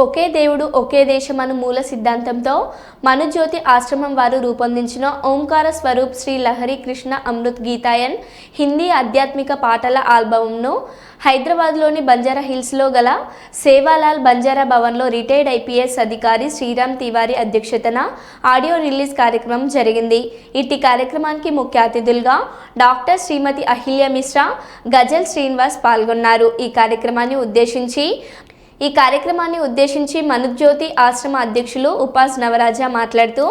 ఒకే దేవుడు ఒకే దేశం అను మూల సిద్ధాంతంతో మనుజ్యోతి ఆశ్రమం వారు రూపొందించిన ఓంకార స్వరూప్ శ్రీ లహరి కృష్ణ అమృత్ గీతాయన్ హిందీ ఆధ్యాత్మిక పాటల ఆల్బమ్ను హైదరాబాద్లోని బంజారా హిల్స్లో గల సేవాలాల్ బంజారా భవన్లో రిటైర్డ్ ఐపీఎస్ అధికారి శ్రీరామ్ తివారీ అధ్యక్షతన ఆడియో రిలీజ్ కార్యక్రమం జరిగింది. ఇట్టి కార్యక్రమానికి ముఖ్య అతిథులుగా డాక్టర్ శ్రీమతి అహిల్య మిశ్రా గజల్ శ్రీనివాస్ పాల్గొన్నారు. ఈ కార్యక్రమాన్ని ఉద్దేశించి ఈ కార్యక్రమాన్ని ఉద్దేశించి మనుజ్యోతి ఆశ్రమ అధ్యక్షులు ఉపాస్ నవరాజా మాట్లాడుతూ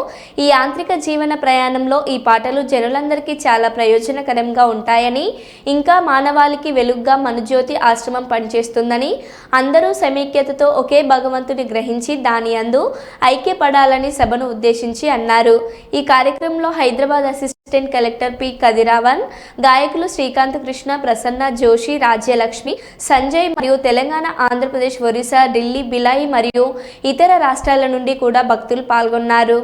ఈ యాంత్రిక జీవన ప్రయాణంలో ఈ పాటలు జనులందరికీ చాలా ప్రయోజనకరంగా ఉంటాయని ఇంకా మానవాళికి వెలుగ్గా మనుజ్యోతి ఆశ్రమం పనిచేస్తుందని అందరూ సమైక్యతతో ఒకే భగవంతుని గ్రహించి దాని అందు ఐక్యపడాలని సభను ఉద్దేశించి అన్నారు. ఈ కార్యక్రమంలో Hyderabad assistant collector P. Kathiravan గాయకులు శ్రీకాంత్ కృష్ణ ప్రసన్న జోషి రాజ్యలక్ష్మి సంజయ్ మరియు తెలంగాణ ఆంధ్రప్రదేశ్ ఒరిస్సా ఢిల్లీ బిలాయి మరియు ఇతర రాష్ట్రాల నుండి కూడా భక్తులు పాల్గొన్నారు.